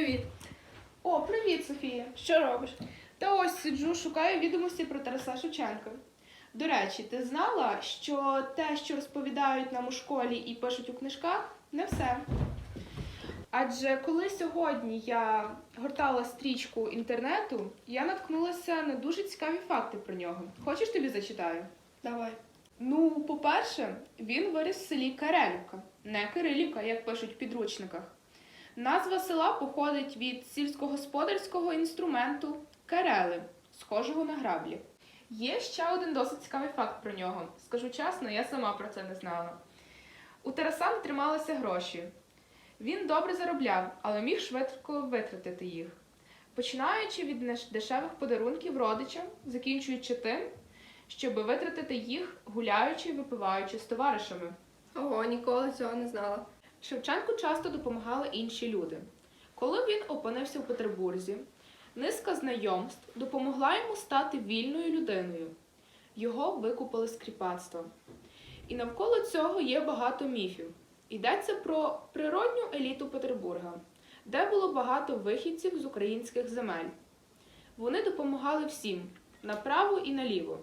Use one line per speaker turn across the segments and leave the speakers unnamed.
Привіт.
О, привіт, Софія. Що робиш? Та ось сиджу, шукаю відомості про Тараса Шевченка. До речі, ти знала, що те, що розповідають нам у школі і пишуть у книжках, не все. Адже коли сьогодні я гортала стрічку інтернету, я наткнулася на дуже цікаві факти про нього. Хочеш тобі зачитаю?
Давай.
Ну, по-перше, він виріс в селі Карелівка, не Кирилівка, як пишуть в підручниках. Назва села походить від сільськогосподарського інструменту карели, схожого на граблі. Є ще один досить цікавий факт про нього. Скажу чесно, я сама про це не знала. У Тараса трималися гроші. Він добре заробляв, але міг швидко витратити їх. Починаючи від дешевих подарунків родичам, закінчуючи тим, щоб витратити їх, гуляючи і випиваючи з товаришами.
Ого, ніколи цього не знала.
Шевченку часто допомагали інші люди. Коли він опинився в Петербурзі, низка знайомств допомогла йому стати вільною людиною. Його викупили з кріпацтва. І навколо цього є багато міфів. Йдеться про природню еліту Петербурга, де було багато вихідців з українських земель. Вони допомагали всім направо і наліво.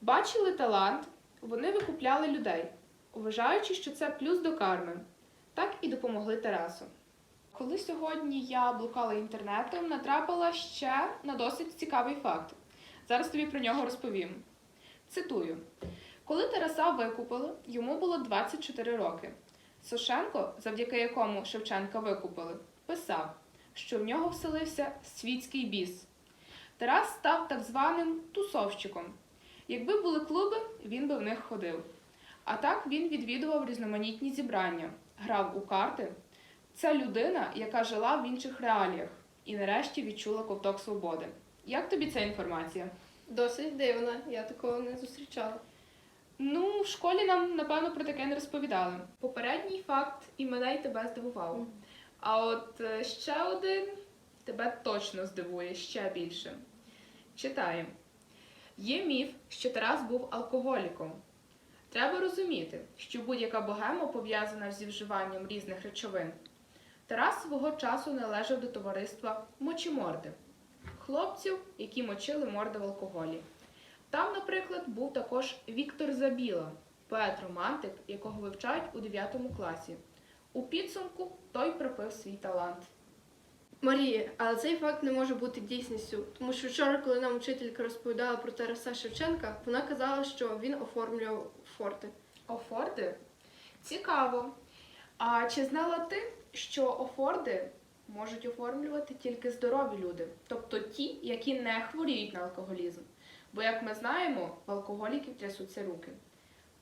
Бачили талант, вони викупляли людей, вважаючи, що це плюс до карми. Так і допомогли Тарасу. Коли сьогодні я блукала інтернетом, натрапила ще на досить цікавий факт. Зараз тобі про нього розповім. Цитую: коли Тараса викупили, йому було 24 роки. Сошенко, завдяки якому Шевченка викупили, писав, що в нього вселився світський біс. Тарас став так званим тусовщиком. Якби були клуби, він би в них ходив. А так він відвідував різноманітні зібрання, грав у карти. Це людина, яка жила в інших реаліях і нарешті відчула ковток свободи. Як тобі ця інформація?
Досить дивно, я такого не зустрічала.
Ну, в школі нам, напевно, про таке не розповідали. Попередній факт і мене і тебе здивував. А от е, ще один тебе точно здивує ще більше. Читаємо. Є міф, що Тарас був алкоголіком. Треба розуміти, що будь-яка богема пов'язана зі вживанням різних речовин. Тарас свого часу належав до товариства мочіморди хлопців, які мочили морди в алкоголі. Там, наприклад, був також Віктор Забіла, поет-романтик, якого вивчають у 9 класі. У підсумку той пропив свій талант.
Марія, але цей факт не може бути дійсністю, тому що вчора, коли нам вчителька розповідала про Тараса Шевченка, вона казала, що він оформлював форти.
Офорди? Цікаво. А чи знала ти, що офорди можуть оформлювати тільки здорові люди, тобто ті, які не хворіють на алкоголізм? Бо, як ми знаємо, в алкоголіків трясуться руки.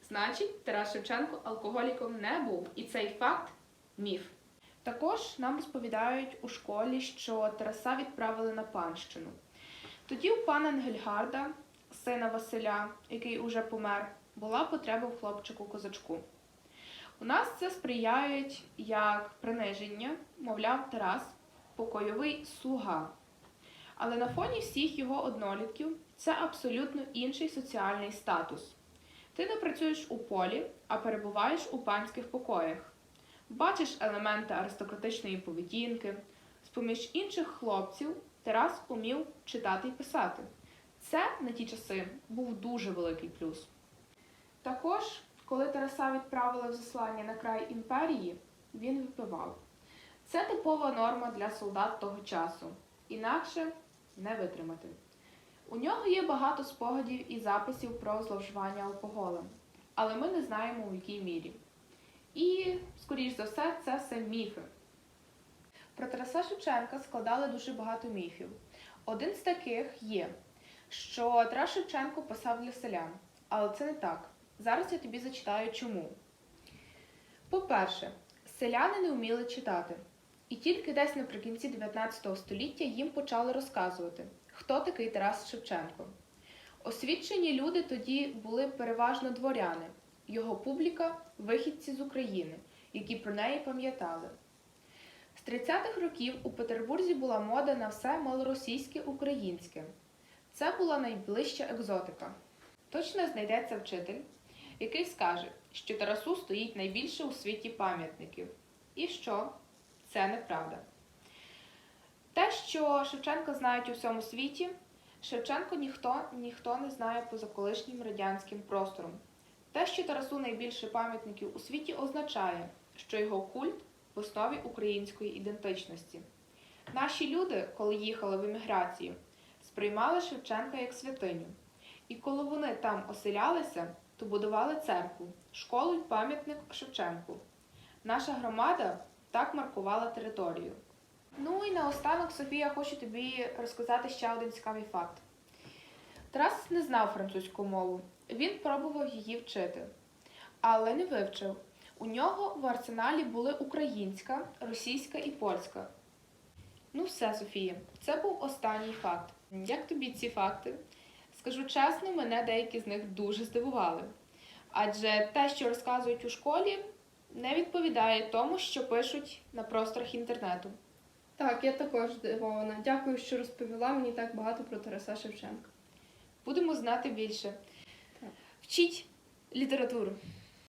Значить, Тарас Шевченко алкоголіком не був, і цей факт міф. Також нам розповідають у школі, що Тараса відправили на панщину. Тоді у пана Енгельгарда, сина Василя, який уже помер, була потреба в хлопчику-козачку. У нас це сприяють як приниження, мовляв, Тарас покойовий слуга. Але на фоні всіх його однолітків це абсолютно інший соціальний статус. Ти не працюєш у полі, а перебуваєш у панських покоях. Бачиш елементи аристократичної поведінки. З-поміж інших хлопців Тарас умів читати і писати. Це на ті часи був дуже великий плюс. Також, коли Тараса відправили в заслання на край імперії, він випивав. Це типова норма для солдат того часу, інакше не витримати. У нього є багато спогадів і записів про зловживання алкоголем, але ми не знаємо у якій мірі. І, скоріш за все, це все міфи. Про Тараса Шевченка складали дуже багато міфів. Один з таких є, що Тарас Шевченко писав для селян, але це не так. Зараз я тобі зачитаю чому. По-перше, селяни не вміли читати. І тільки десь наприкінці 19 століття їм почали розказувати, хто такий Тарас Шевченко. Освічені люди тоді були переважно дворяни, його публіка вихідці з України, які про неї пам'ятали. З 30-х років у Петербурзі була мода на все малоросійське українське. Це була найближча екзотика. Точно знайдеться вчитель, який скаже, що Тарасу стоїть найбільше у світі пам'ятників. І що? Це неправда. Те, що Шевченка знають у всьому світі, Шевченко ніхто, ніхто не знає поза колишнім радянським простором. Те, що Тарасу найбільше пам'ятників у світі, означає, що його культ в основі української ідентичності. Наші люди, коли їхали в еміграцію, сприймали Шевченка як святиню. І коли вони там оселялися, то будували церкву, школу й пам'ятник Шевченку. Наша громада так маркувала територію. Ну і наостанок, Софія, хочу тобі розказати ще один цікавий факт. Не знав французьку мову, він пробував її вчити, але не вивчив. У нього в арсеналі були українська, російська і польська. Ну все, Софія, це був останній факт. Як тобі ці факти? Скажу чесно, мене деякі з них дуже здивували. Адже те, що розказують у школі, не відповідає тому, що пишуть на просторах інтернету.
Так, я також здивована. Дякую, що розповіла мені так багато про Тараса Шевченка.
Будемо знати більше. Вчіть літературу.